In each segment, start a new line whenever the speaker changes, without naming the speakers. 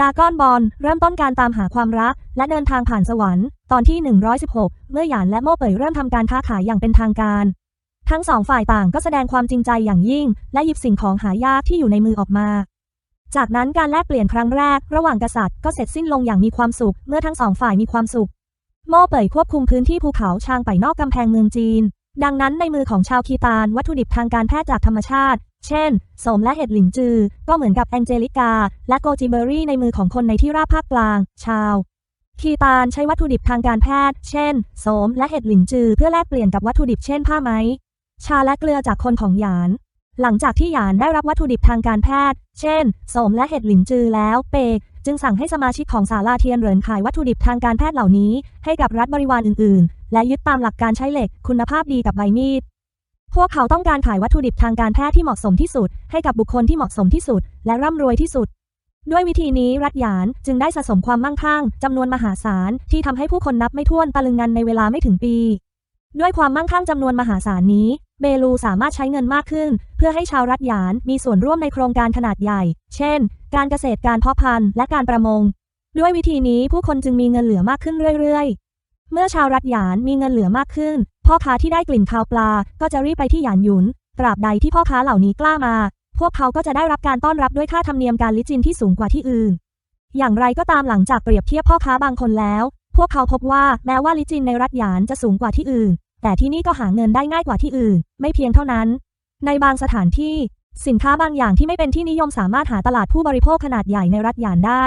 ดากอนบอลเริ่มต้นการตามหาความรัก และเดินทางผ่านสวรรค์ ตอนที่ 116 เมื่อหยานและโม่เป่ยเริ่มทำการค้าขายอย่างเป็นทางการ ทั้งสองฝ่ายต่างก็แสดงความจริงใจอย่างยิ่ง และหยิบสิ่งของหายากที่อยู่ในมือออกมา จากนั้นการแลกเปลี่ยนครั้งแรก ระหว่างกษัตริย์ก็เสร็จสิ้นลงอย่างมีความสุข เมื่อทั้งสองฝ่ายมีความสุข โม่เป่ยควบคุมพื้นที่ภูเขาชางไปนอกกำแพงเมืองจีน ดังนั้นในมือของชาวคีตานวัตถุดิบทางการแพทย์จากธรรมชาติ เช่น สมและเห็ดหลินจือ ก็เหมือนกับแองเจลิกา และโกจิเบอรี่ในมือของคนในที่ราบภาคกลาง ชาวคีตานใช้วัตถุดิบทางการแพทย์ เช่น โสมและเห็ดหลินจือ เพื่อแลกเปลี่ยนกับวัตถุดิบเช่นผ้าไหม ชาและเกลือจากคนของหยาน หลังจากที่หยานได้รับวัตถุดิบทางการแพทย์ เช่น โสมและเห็ดหลินจือแล้ว เปก จึงสั่งให้สมาชิกของศาลาเทียนเหรินขายวัตถุดิบทางการแพทย์เหล่านี้ ให้กับรัฐบริวารอื่น ๆ และยึดตามหลักการใช้เหล็ก คุณภาพดีกับใบมีด พวกเขาต้องการขายวัตถุดิบทางการแพทย์ที่เหมาะสมที่สุด ให้กับบุคคลที่เหมาะสมที่สุด และร่ำรวยที่สุด ด้วยวิธีนี้รัฐหยานจึงได้สะสมความมั่งคั่งจำนวนมหาศาลที่ทำให้ผู้คนนับไม่ถ้วนตะลึงงันในเวลาไม่ถึงปี ด้วยความมั่งคั่งจำนวนมหาศาลนี้ เบลูสามารถใช้เงินมากขึ้น เพื่อให้ชาวรัฐหยานมีส่วนร่วมในโครงการขนาดใหญ่ เช่น การเกษตรการเพาะพันธุ์และการประมง ด้วยวิธีนี้ผู้คนจึงมีเงินเหลือมากขึ้นเรื่อยๆ เมื่อชาวรัฐหยานมีเงินเหลือมากขึ้น พ่อค้าที่ได้กลิ่นคาวปลา ก็จะรีบไปที่หยานหยุน ตราบใดที่พ่อค้าเหล่านี้กล้ามา พวกเขาก็จะได้รับการต้อนรับด้วยค่าธรรมเนียมการลิจินที่สูงกว่าที่อื่น อย่างไรก็ตามหลังจากเปรียบเทียบพ่อค้าบางคนแล้ว พวกเขาพบว่าแม้ว่าลิจินในรัฐหยานจะสูงกว่าที่อื่น แต่ที่นี่ก็หาเงินได้ง่ายกว่าที่อื่น ไม่เพียงเท่านั้น ในบางสถานที่ สินค้าบางอย่างที่ไม่เป็นที่นิยมสามารถหาตลาดผู้บริโภคขนาดใหญ่ในรัฐหยานได้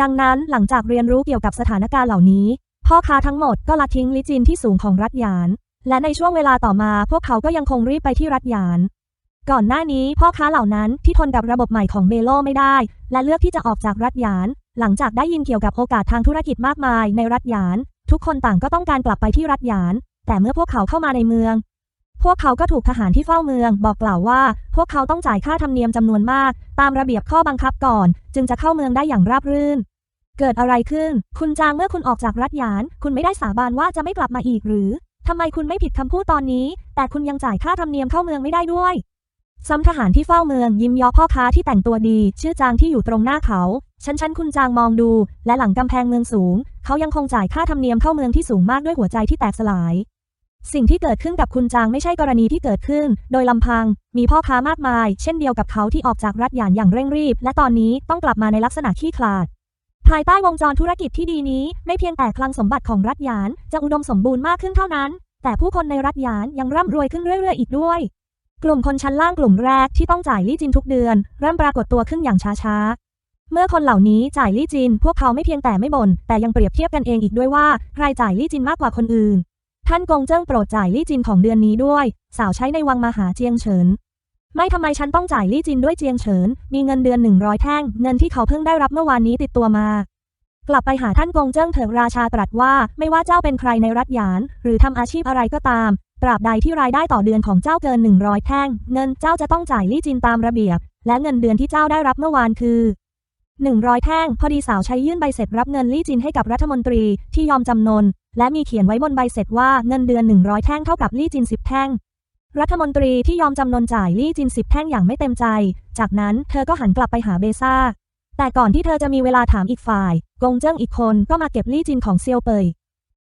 ดังนั้นหลังจากเรียนรู้เกี่ยวกับสถานการณ์เหล่านี้ พ่อค้าทั้งหมดก็ละทิ้งลิจินที่สูงของรัฐหยาน และในช่วงเวลาต่อมาพวกเขาก็ยังคงรีบไปที่รัฐหยาน ก่อนหน้านี้พ่อค้าเหล่านั้นที่ทนกับระบบใหม่ของเบโลไม่ได้ และเลือกที่จะออกจากรัฐหยาน หลังจากได้ยินเกี่ยวกับโอกาสทางธุรกิจมากมายในรัฐหยาน ทุกคนต่างก็ต้องการกลับไปที่รัฐหยาน แต่เมื่อพวกเขาเข้ามาในเมือง พวกเขาก็ถูกทหารที่เฝ้าเมือง บอกกล่าวว่า พวกเขาต้องจ่ายค่าธรรมเนียมจำนวนมาก ตามระเบียบข้อบังคับก่อน จึงจะเข้าเมืองได้อย่างราบรื่น เกิดอะไรขึ้น คุณจางเมื่อคุณออกจากรัฐหยาน คุณไม่ได้สาบานว่าจะไม่กลับมาอีกหรือ ทำไมคุณไม่ผิดคำพูดตอนนี้ แต่คุณยังจ่ายค่าธรรมเนียมเข้าเมืองไม่ได้ด้วยซ้ำทหารที่เฝ้าเมืองยิ้มย่อพ่อค้าที่แต่งตัวดี ชื่อจางที่อยู่ตรงหน้าเขาฉันฉันคุณจางมองดู และหลังกำแพงเมืองสูง เขายังคงจ่ายค่าธรรมเนียมเข้าเมืองที่สูงมากด้วยหัวใจที่แตกสลาย สิ่งที่เกิดขึ้นกับคุณจางไม่ใช่กรณีที่เกิดขึ้น โดยลำพัง มีพ่อค้ามากมาย เช่นเดียวกับเขาที่ออกจากรัฐหยานอย่างเร่งรีบ และตอนนี้ต้องกลับมาในลักษณะขี้ขลาด ภายใต้วงจรธุรกิจที่ดีนี้ ไม่เพียงแต่คลังสมบัติของรัฐหยานจะอุดมสมบูรณ์มากขึ้นเท่านั้น แต่ผู้คนในรัฐหยานยังร่ำรวยขึ้นเรื่อยๆอีกด้วย กลุ่มคนชั้นล่างกลุ่มแรกที่ต้องจ่ายลี่จินทุกเดือน เริ่มปรากฏตัวขึ้นอย่างช้าๆ เมื่อคนเหล่านี้จ่ายลี่จิน พวกเขาไม่เพียงแต่ไม่บ่นแต่ยังเปรียบเทียบกันเองอีกด้วยว่าใครจ่ายลี่จินมากกว่าคนอื่น ท่านกงเจิ้งโปรดจ่ายลี่จินของเดือนนี้ด้วย สาวใช้ในวังมหาเจียงเฉิน ไม่ทำไมฉันต้องจ่ายลี่จินด้วยเจียงเฉิน มีเงินเดือนหนึ่งร้อยแท่ง เงินที่เขาเพิ่งได้รับเมื่อวานนี้ติดตัวมา กลับไปหาท่านกงเจิ้งเถิดราชาตรัสว่า ไม่ว่าเจ้าเป็นใครในรัฐหยาน หรือทำอาชีพอะไรก็ตาม ตราบใดที่รายได้ต่อเดือนของเจ้าเกิน100แท่ง เงินเจ้าจะต้องจ่ายลี่จินตามระเบียบ และเงินเดือนที่เจ้าได้รับเมื่อวานคือ100แท่ง พอดีสาวใช้ยื่นใบเสร็จรับเงินลี่จินให้กับรัฐมนตรีที่ยอมจำนน และมีเขียนไว้บนใบเสร็จว่าเงินเดือน100แท่งเท่ากับลี่จิน10แท่ง รัฐมนตรีที่ยอมจำนนจ่ายลี่จิน10แท่งอย่างไม่เต็มใจ จากนั้นเธอก็หันกลับไปหาเบซ่า แต่ก่อนที่เธอจะมีเวลาถามอีกฝ่าย กงเจิ้งอีกคนก็มาเก็บลี่จินของเซียวเปย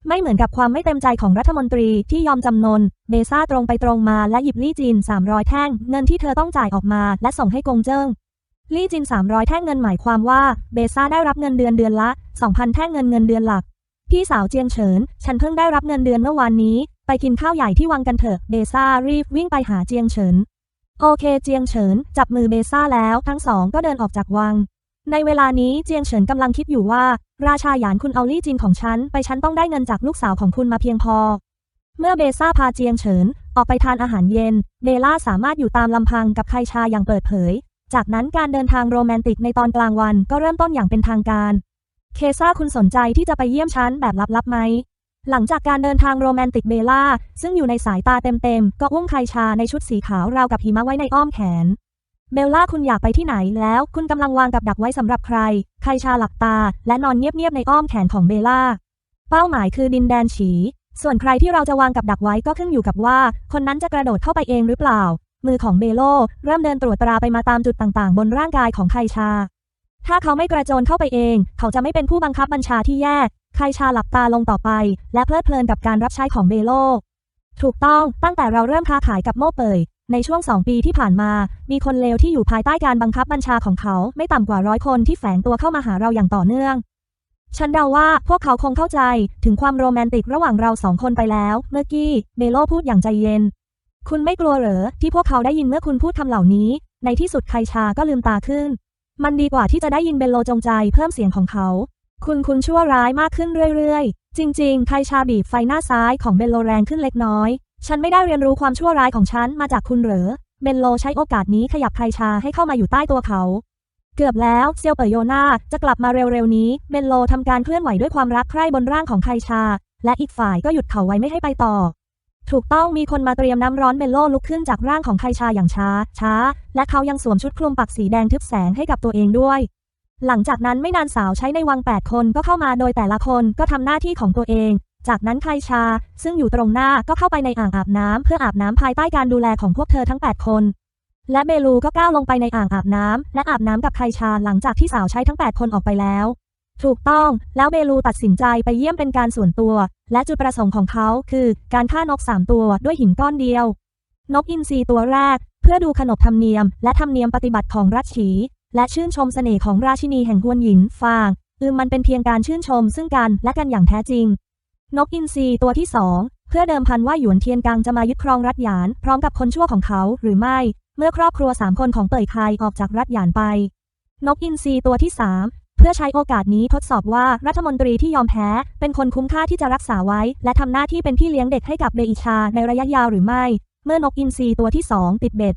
ไม่เหมือนกับความไม่เต็มใจของรัฐมนตรีที่ยอมจำนน เบซ่าตรงไปตรงมาและหยิบลี่จิน 300 แท่ง เงินที่เธอต้องจ่ายออกมาและส่งให้กงเจิ้งลี่จิน 300 แท่งเงินหมายความว่าเบซ่าได้รับเงินเดือนเดือนละ 2,000 แท่งเงินเงินเดือนหลักพี่สาวเจียงเฉิน ฉันเพิ่งได้รับเงินเดือนเมื่อวานนี้ ไปกินข้าวใหญ่ที่วังกันเถอะเบซ่ารีบวิ่งไปหาเจียงเฉิน โอเคเจียงเฉิน จับมือเบซ่าแล้วทั้งสองก็เดินออกจากวัง ในเวลานี้เจียงเฉินกำลังคิดอยู่ว่า ราชาหยานคุณเอาลี่จินของฉัน ไปฉันต้องได้เงินจากลูกสาวของคุณมาเพียงพอ เมื่อเบซ่าพาเจียงเฉิน ออกไปทานอาหารเย็น เบล่าสามารถอยู่ตามลำพังกับใครชาอย่างเปิดเผย จากนั้นการเดินทางโรแมนติกในตอนกลางวันก็เริ่มต้นอย่างเป็นทางการ เคซ่าคุณสนใจที่จะไปเยี่ยมฉันแบบลับๆไหม หลังจากการเดินทางโรแมนติกเบล่า ซึ่งอยู่ในสายตาเต็มๆ ก็อุ้มไคชาในชุดสีขาวราวกับหิมะไว้ในอ้อมแขน เบลล่าคุณอยากไปที่ไหนแล้ว คุณกำลังวางกับดักไว้สำหรับใคร ไคชาหลับตา และนอนเงียบๆในอ้อมแขนของเบลล่า เป้าหมายคือดินแดนฉี ส่วนใครที่เราจะวางกับดักไว้ก็ขึ้นอยู่กับว่า คนนั้นจะกระโดดเข้าไปเองหรือเปล่า มือของเบโลเริ่มเดินตรวจตราไปมาตามจุดต่างๆ บนร่างกายของไคชาถ้าเขาไม่กระโจนเข้าไปเอง เขาจะไม่เป็นผู้บังคับบัญชาที่แย่ ใครชาหลับตาลงต่อไป และเพลิดเพลินกับการรับใช้ของเบโล ถูกต้องตั้งแต่เราเริ่มค้าขายกับโม่เปยในช่วงสองปีที่ผ่านมา มีคนเลวที่อยู่ภายใต้การบังคับบัญชาของเขาไม่ต่ำกว่าร้อยคนที่แฝงตัวเข้ามาหาเราอย่างต่อเนื่อง ฉันเดาว่าพวกเขาคงเข้าใจถึงความโรแมนติกระหว่างเราสองคนไปแล้ว เมื่อกี้เบโลพูดอย่างใจเย็น คุณไม่กลัวเหรอ ที่พวกเขาได้ยินเมื่อคุณพูดคำเหล่านี้ ในที่สุดไคชาก็ลืมตาขึ้น มันดีกว่าที่จะได้ยินเบโลจงใจเพิ่มเสียงของเขา คุณคุณชั่วร้ายมากขึ้นเรื่อยๆ จริงๆไคชาบีบไฟหน้าซ้ายของเบนโลแรงขึ้นเล็กน้อย ฉันไม่ได้เรียนรู้ความชั่วร้ายของฉันมาจากคุณเหรอ เบนโลใช้โอกาสนี้ขยับไคชาให้เข้ามาอยู่ใต้ตัวเขา เกือบแล้วเซียวเปยโยนาจะกลับมาเร็วๆนี้ เบนโลทำการเคลื่อนไหวด้วยความรักใคร่บนร่างของไคชา และอีกฝ่ายก็หยุดเขาไว้ไม่ให้ไปต่อ ถูกต้องมีคนมาเตรียมน้ำร้อนเบนโลลุกขึ้นจากร่างของไคชาอย่างช้า ช้า และเขายังสวมชุดคลุมปักสีแดงทึบแสงให้กับตัวเองด้วย หลังจากนั้นไม่นานสาวใช้ในวัง 8 คนก็เข้ามาโดยแต่ละคนก็ทำหน้าที่ของตัวเอง จากนั้นไคชา ซึ่งอยู่ตรงหน้าก็เข้าไปในอ่างอาบน้ำเพื่ออาบน้ำภายใต้การดูแลของพวกเธอทั้ง 8 คน และเบลูก็ก้าวลงไปในอ่างอาบน้ำและอาบน้ำกับไคชาหลังจากที่สาวใช้ทั้ง 8 คนออกไปแล้ว ถูกต้อง แล้วเบลูตัดสินใจไปเยี่ยมเป็นการส่วนตัว และจุดประสงค์ของเขาคือ การฆ่านกสามตัวด้วยหินก้อนเดียว นกอินทรีตัวแรก เพื่อดูขนบธรรมเนียม และธรรมเนียมปฏิบัติของรัชฉี และชื่นชมเสน่ห์ของราชินีแห่งฮวนหยินฟางอืมมันเป็นเพียงการชื่นชมซึ่งกันและกันอย่างแท้จริง นกอินทรีตัวที่สองเพื่อเดิมพันว่าหยวนเทียนกังจะมายึดครองรัฐหยาน พร้อมกับคนชั่วของเขาหรือไม่ เมื่อครอบครัวสามคนของเป่ยไคออกจากรัฐหยานไป นกอินทรีตัวที่สามเพื่อใช้โอกาสนี้ทดสอบว่ารัฐมนตรีที่ยอมแพ้ เป็นคนคุ้มค่าที่จะรักษาไว้ และทำหน้าที่เป็นพี่เลี้ยงเด็กให้กับเบอิชาในระยะยาวหรือไม่ เมื่อนกอินทรีตัวที่สองติดเบ็ด